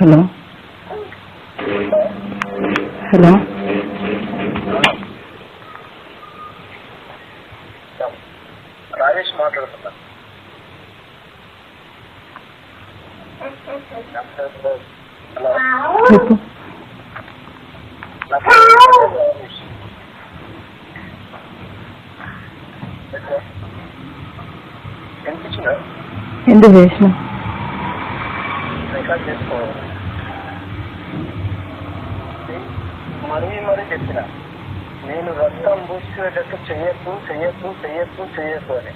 Hello. Hello. Rajesh మాట్లాడుతున్నా. చెప్పు. ఎందుకు చేసిన రికార్డ్ చేసుకో మరీ మరీ చెప్పిన. నేను రక్తం పూసుకునేటట్టు చెయ్యొద్దు చెయ్యొద్దు చెయ్యొద్దు చెయ్యొద్దు అని.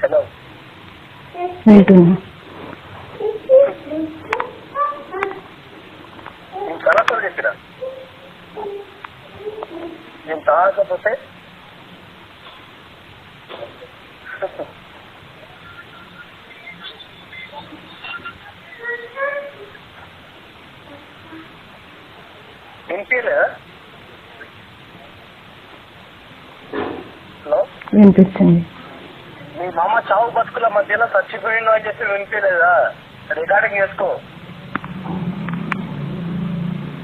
హలో వింటున్నా నేను కనసలు చెప్పిన హలో? వినిపిస్తుంది. మీ మామ చావు బతుకుల మధ్యలో చచ్చిపోయిండు అని చెప్పి వినిపించలేదా రికార్డింగ్ చేసుకో.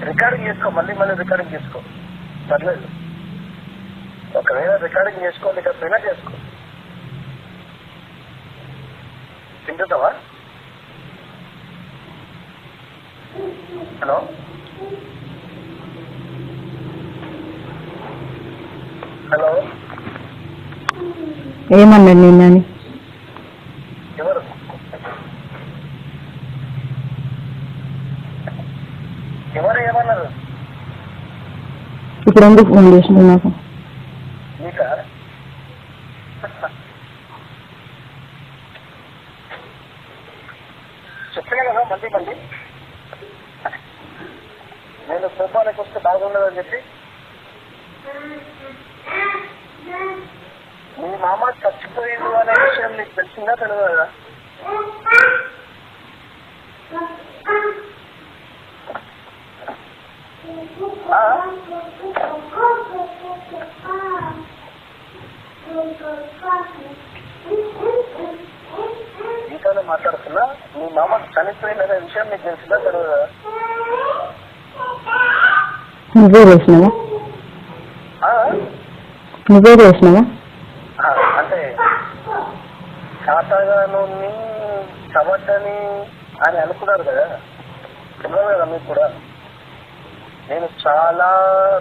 రికార్డింగ్ చేసుకో మళ్ళీ మళ్ళీ రికార్డింగ్ చేసుకో. పర్లేదు. ఒకవేళ రికార్డింగ్ చేసుకోలేకపోయినా చేసుకో. తింటున్నావా హలో? హలో? ఏమన్నాడు నిన్నని? ఎవరు? ఎవరు ఏమన్నారు? ఇప్పుడు ఎందుకు ఫోన్ చేసినావు నాకు నీకా చెప్పినా కదా మళ్ళీ మళ్ళీ కోపానికి వస్తే బాగుండదని చెప్పి మీ మామ చచ్చిపోయింది అనే విషయం నీకు తెలిసిందా తెలియదు కదా మాట్లాడుతున్నా మీ మామ చనిపోయిందనే విషయం నీకు తెలిసిందా తెలియదు? కదా నువ్వే చేసినావా? నువ్వే చేసినావా? అంటే శాతగాను చవటని అని అనుకున్నారు కదా? తెలియదు కదా మీకు కూడా? నేను చాలా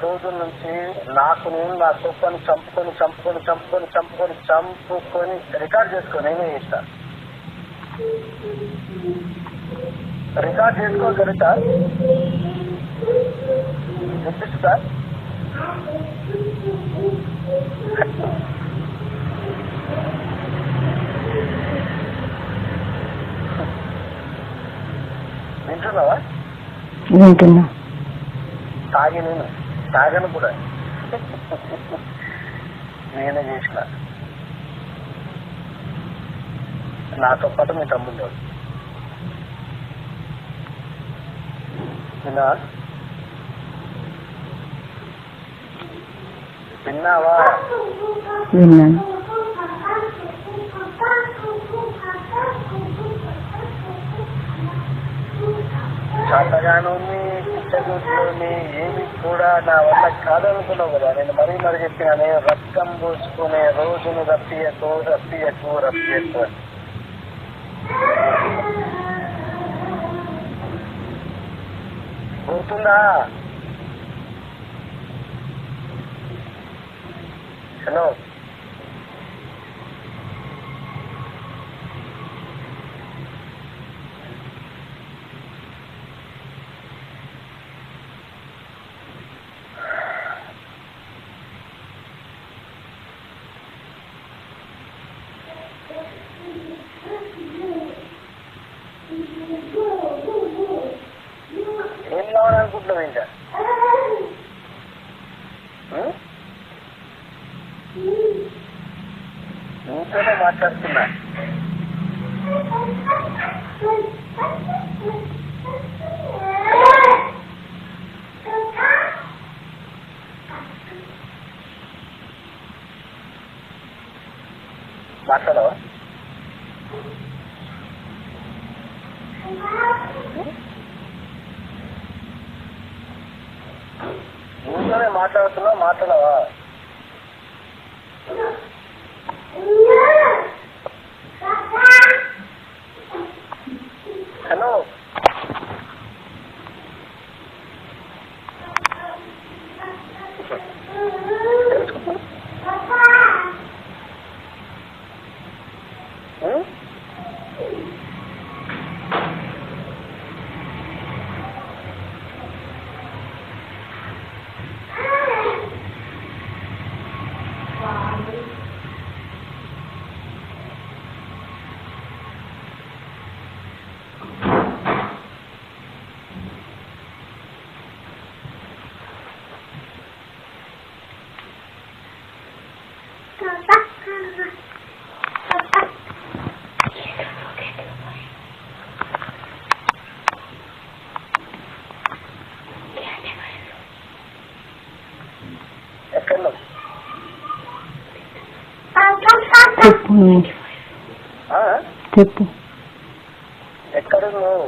రోజుల నుంచి నాకు నేను నా సొప్పని చంపుకొని చంపుకొని చంపుకొని చంపుకొని చంపుకొని రికార్డ్ చేసుకో నేనే చేస్తా. రికార్డ్ చేసుకోగలుగుతా? వింటున్నావా? వింటున్నా. తాగి నేను. తాగను కూడా. నేనే చేసిన. నాతో పాటు మీ తమ్ముడు విన్నా? విన్నావా విన్నాను శాతగానుని పిచ్చగుడ్లోని ఏమి కూడా నా వల్ల కాదనుకున్నావు కదా నేను మరీ మరీ చెప్పిన నేను రక్తం పోసుకునే రోజును రప్పియకు రప్పియకు రప్పియకు అని గుర్తుందా హలో ఏం కావాలనుకుంటున్నావు ఇంకా ఉం? నీతోనే మాట్లాడుతున్నా మాట్లాడవా? నువ్వునే మాట్లాడుతున్నావు? మాట్లాడవా హలో ఉం? ఎక్కడ చెప్పు నువ్వు ఆ? చెప్పు ఎక్కడ నువ్వు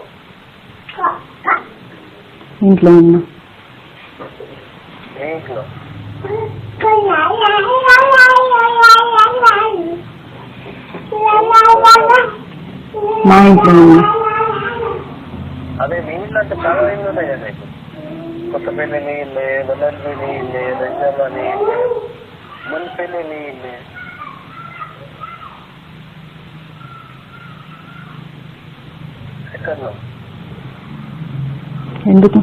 ఇంట్లో ఉన్నా ఏ ఇంట్లో మా ఇంట్లో అదే మీ ఇల్లు అంటే చాలా ఇల్లు ఉన్నాయి కదా కొత్తపల్లి మీ ఇల్లు వెల్లల్లి మీ ఇల్లు రంజాల మీ ఇల్లు మున్పల్లి మీ ఇల్లు ఎందుకు?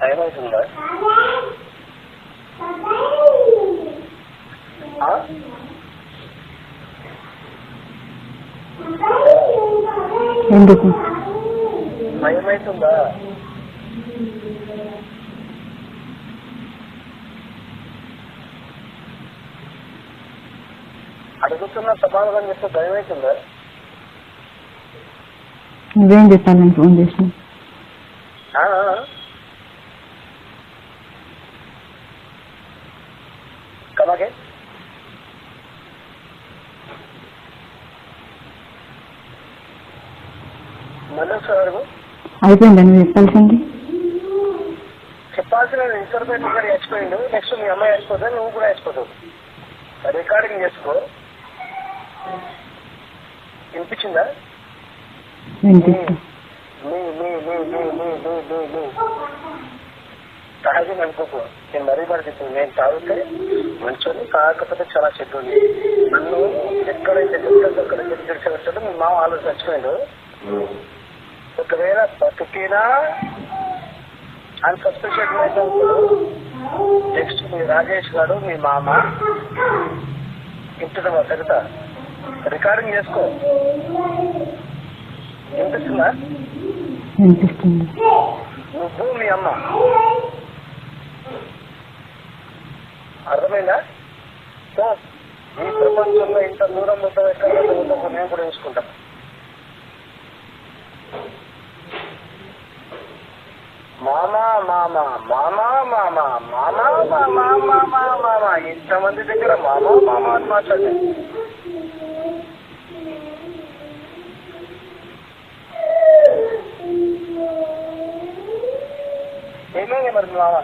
థైరాయిడ్ ఉందా ఎందుకు? భయమవుతుందా అడుగుతున్న సమాధానం చెప్తే భయమవుతుందా నువ్వేం చెప్పాను నేను ఫోన్ చేసిన? అయిపోయిందా నువ్వు చెప్పాల్సింది? చెప్పాల్సిన ఇద్దరు పేరు ఇక్కడ నెక్స్ట్ మీ అమ్మాయి చచ్చిపోతా నువ్వు కూడా చచ్చిపోతావు రికార్డింగ్ చేసుకో. వినిపించిందా? వినిపిస్తుంది సహజం అనుకోకు నేను మరీ పడుతుంది తాగితే మంచోని తాగకపోతే చాలా చెడ్డు నన్ను ఎక్కడైతే చెప్తాడో అక్కడ మీ మామ ఆలోచించుకోలేదు ఒకవేళ బతికినా అని సస్పెషన్ నెక్స్ట్ మీ రాజేష్ గారు మీ మామ ఇంటి దగ్గర రికార్డింగ్ చేసుకో వినిపిస్తుందా? వినిపిస్తుంది. నువ్వు మీ అమ్మ. అర్థమైందా? సో ఈ ప్రపంచంలో ఇంత దూరం ఉంటుందో ఎక్కడ నేను కూడా చూసుకుంటాం. మామా మామా మామా మామా మామా మామా మామా మామా. ఇంతమంది దగ్గర మామా మామా అని మాట్లాడే ఏమైంది మరి మీ మామ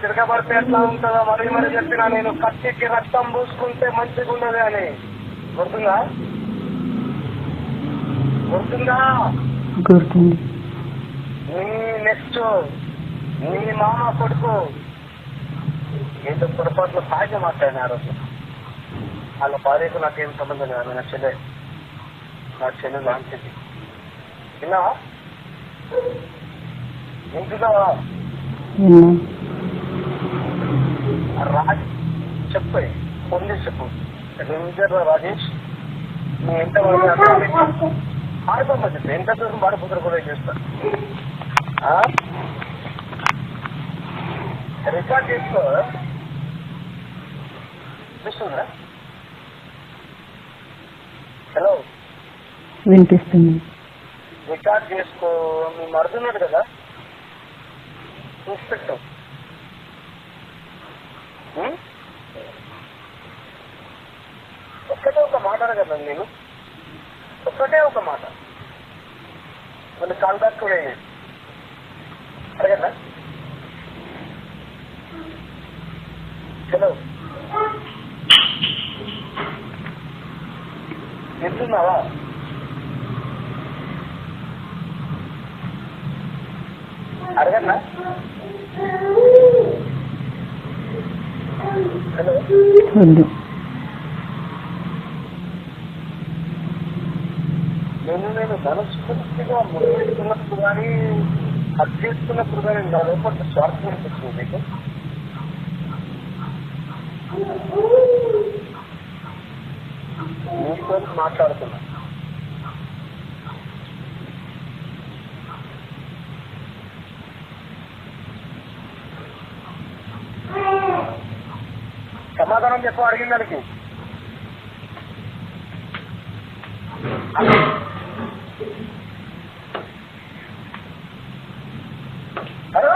తిరగబడితే ఎట్లా ఉంటుందో మరి మరి చెప్పినా నేను కత్తికి రక్తం పూసుకుంటే మంచిగా ఉండదు అని గుర్తుందా గుర్తుందా గుర్తుంది నెక్స్ట్ నీ మామ కొడుకు ఏదో పొరపాట్లు సహాయం మాట్లాడిన ఆ రోజు వాళ్ళ భార్యకు నాకేం సంబంధం లేదు నా చెల్లె నా చెల్లె లాంటిది. విన్నా. రాజ్ చెప్పే పొంది చెప్పు. రాజేష్ నీ ఎంత పాడిపోతుంది ఎంత దూరం పాడిపోతారు కూడా చేస్తా. ఆ? రికార్డ్ చేసుకో చూస్తుందా హలో? వినిపిస్తుంది. రికార్డ్ చేసుకో మీ మరుతున్నాడు కదా? ఇన్స్పెక్టర్? ఒక్కటే ఒక మాట కదా నేను. ఒక్కటే ఒక మాట. మళ్ళీ కాల్ బ్యాక్ కూడా అడగదా హలో. ఎత్తున్నావా అడగన్నా? హలో. వద్దు నేను నేను మనస్ఫూర్తిగా ముడిపెట్టుకున్నప్పుడు కానీ హక్ చేసుకున్నప్పుడు కానీ నా లోపల స్వార్థం అనిపిస్తుంది మీకు. మీతో మాట్లాడుతున్నా. సమాధానం చెప్పు అడిగిన దానికి. హలో?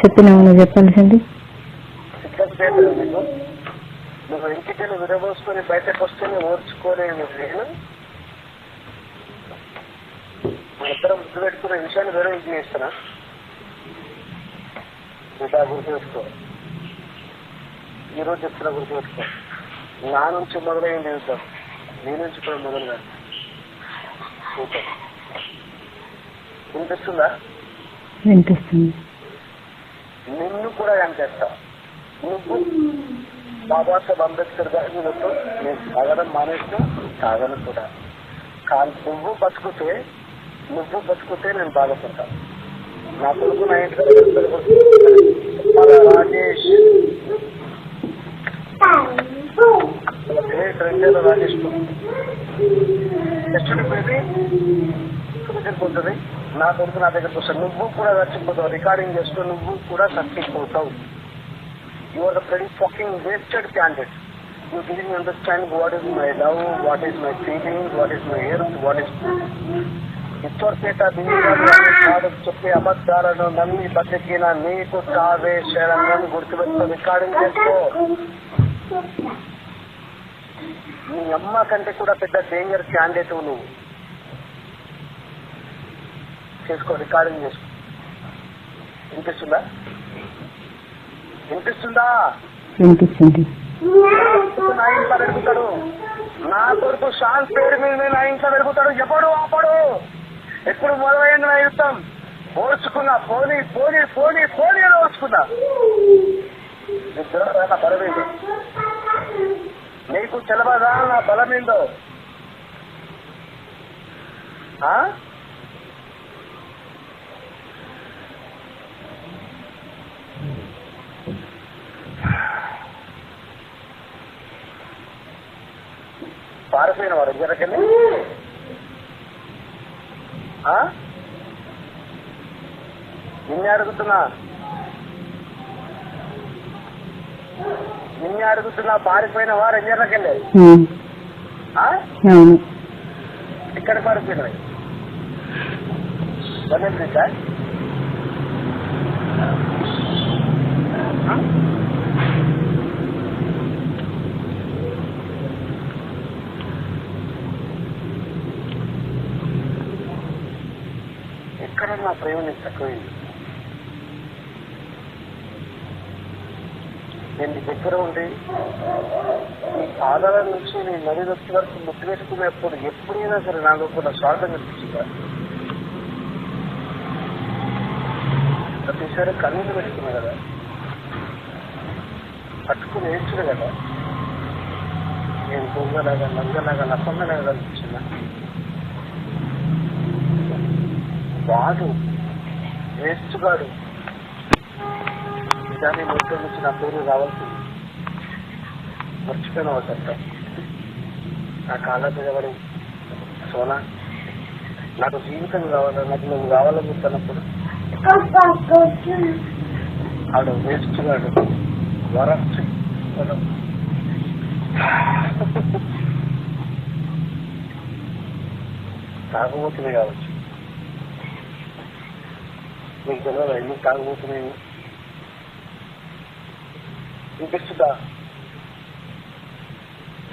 చెప్పినావు చెప్పాల్సింది సిగ్నల్ చేయలేదు నీకు నువ్వు ఇంటికి విరబోసుకొని బయటకు వస్తేనే ఓర్చుకోలేను నేను మన ఇద్దరం గుర్తు పెట్టుకునే విషయాన్ని వేరే ఇంటి చేస్తున్నా. ఇలా గుర్తు పెట్టుకో. ఈ రోజు చెప్తున్నా గుర్తు పెట్టుకో. నా నుంచి మొదలైంది యుద్ధం. నీ నుంచి కూడా మొదలు కాదు వినిపిస్తుందా? వినిపిస్తుంది. నిన్ను కూడా చంపేస్తా నువ్వు బాబాసాహెబ్ అంబేద్కర్ గారి మొత్తం నేను తాగడం మానేస్తా తాగను కూడా. కానీ నువ్వు బతుకుతే నువ్వు బతుకుతే నేను బాగుపడతాను నా కొడుకు నా ఇంటి మన రాజేష్. రాజేష్ నెక్స్ట్ ఉంటుంది. నా కొడుకు నా దగ్గరకు చూస్తాను నువ్వు కూడా చచ్చిపోతావు రికార్డింగ్ చేస్తూ నువ్వు కూడా చచ్చిపోతావు you are the very fucking wasted candidate you ding understand what is my love what is my feeling what is my earth what is ఇచ్చోర్పేట కాదు చెప్పే అబద్ధాలను నమ్మి బతికిన నీకు కావే శరణం గుర్తుపెట్టుకో రికార్డింగ్ చేసుకో నీ అమ్మ కంటే కూడా పెద్ద డేంజర్ క్యాండిడేట్ నువ్వు చేసుకో రికార్డింగ్ చేసుకో వినిపిస్తుందా వినిపిస్తుందా? వినిపిస్తుంది. నా ఇంట్లో పెరుగుతాడు నా కొడుకు షాన్ పేరు మీద నా ఇంట్లో పెరుగుతాడు ఎప్పుడు ఆపడు? ఎప్పుడు మొదలైంది నా యుద్ధం? ఓర్చుకున్నా. పోనీ పోనీ పోనీ పోనీ అని ఓర్చుకున్నా. నా బలమేందో నీకు తెలవదా నా బలమేందో ఆ? పారిపోయిన వాడు జరగని నిన్నే అడుగుతున్నా నిన్నే అడుగుతున్నా పారిపోయిన వారు ఎంజర్లకెళ్ళి ఉమ్, అవును. ఇక్కడ పారిపోయినవి? సార్ ఎక్కడ నా ప్రేమ నీకు తక్కువైంది. నేను దగ్గర ఉండి ఈ పాదాల నుంచి నీ నది వచ్చే వరకు ముద్దు పెట్టుకునేప్పుడు ఎప్పుడైనా సరే నా లోపల స్వార్థం కనిపించిందా? ప్రతిసారి కన్నీళ్ళు పెట్టుకున్నా కదా. పట్టుకుని ఏడ్చుడు కదా. నేను దొంగలాగా నంగలాగా నప్పంగలాగా అనిపించిందా? వాడు వేస్తుగాడు విషయాన్ని నోట్లో నుంచి నా పేరు రావాల్సింది మర్చిపోయిన చెప్తా నా కాళ్ళ మీద సోనా నాకు జీవితం కావాలి నాకు నువ్వు కావాలని చెప్తున్నప్పుడు ఆడు వేస్ట్ గాడు. వరస్ట్ కావచ్చు. నీకు తెలియదు ఎన్ని తాగుబోతున్నాయి వినిపిస్తుందా?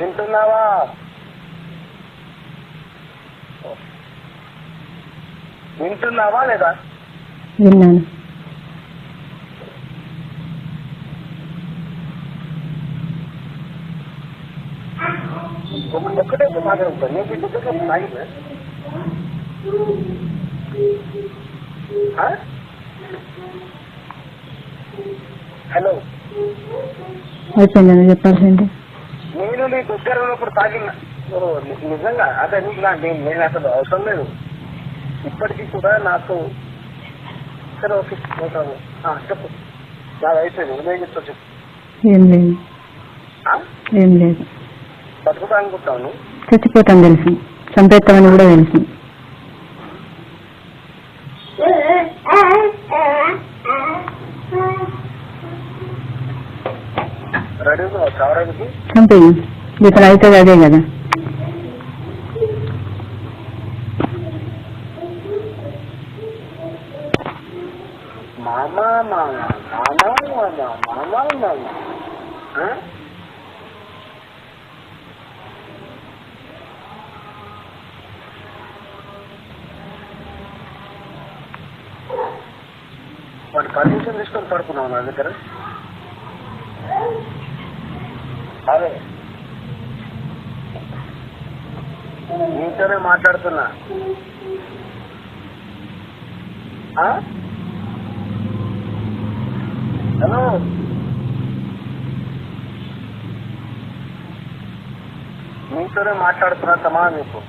వింటున్నావా? వింటున్నావా లేదా? విన్నాను. ఒక- ఒక్కటే ఒక మాట ఉంటుంది? హలో. అయిపోయిందని చెప్పాల్సింది నేను నీ దగ్గర ఉన్నప్పుడు తాగిన. నిజంగా అదే నీకు నా నేను నేను అసలు అవసరం లేదు. ఇప్పటికీ కూడా నాకు సరే ఓకే నో ప్రాబ్లం. ఆ, చెప్పు. నాది అయిపోయింది నువ్వేం చెప్తావు చెప్పు. ఏం లేదు? ఏం లేదు. బతుకుతా అనుకుంటాను చచ్చిపోతాం తెలుసు. చంపేస్తామని కూడా తెలుసు. చంపేయి ఇప్పుడు అవుతుంది అదే కదా? వాడు పర్మిషన్ తీసుకొని పడుకున్నావు నా దగ్గర? అదే. నీతోనే మాట్లాడుతున్నా. హలో? నీతోనే మాట్లాడుతున్నా తమా మీకు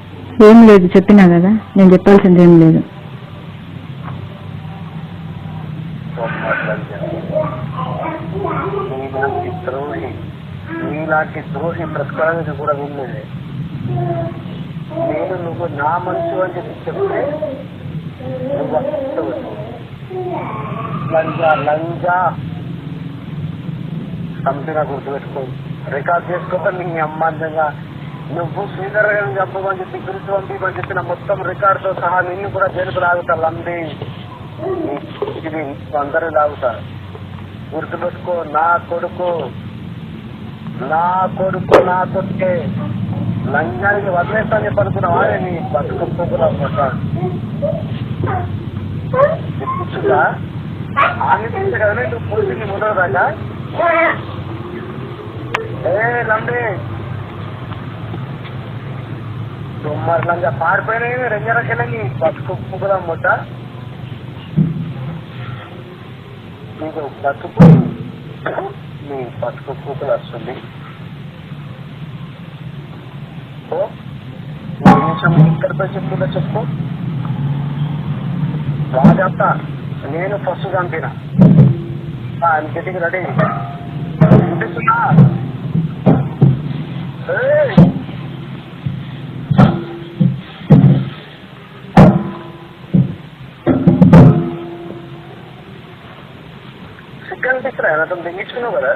ఏం లేదు చెప్పినా కదా. నేను చెప్పాల్సింది ఏం లేదు. నీలాంటి ద్రోహి బ్రతకాలని కూడా వినలేదు నేను నువ్వు నా మనసు అని చెప్పి చెప్తే నువ్వు అసలు లంజా లంజా సంపిన గుర్తుపెట్టుకో రికార్డ్ చేసుకోవాలి నీ అమ్మాంతంగా నువ్వు శ్రీధర్ గారిని చంపమని చెప్పి గురించి పంపించమని చెప్పిన మొత్తం రికార్డుతో సహా నిన్ను కూడా జైలుకు లాగుతా లంబి ఇది అందరూ లాగుతారు గుర్తుపెట్టుకో నా కొడుకు నా కొడుకు నా కొడుకే. లంజానికి వదిలేస్తాను చెప్పి అనుకున్నావా నీ బతుకు పువ్వులు అన్నమాట చెప్పుచుగా ఆలోచించే కదా నువ్వు పూర్తిని మొదలదాకా ఏ లంబి. మరి లంగా పారిపోయినా రెంజరకెళ్ళని బతుకు పువ్వులు అన్నమాట నీకు బతుకు మీ పసుపు కూతురు వస్తుంది ఓ నిమిషం ఇక్కడిపై చెప్పుకుందా చెప్పు రాజంత నేను ఫస్ట్ చంపిన అంతటికి రెడీ వినిపిస్తుందా సిగ్గు అనిపిస్తున్నా నాతో తెగించుకున్నావు కదా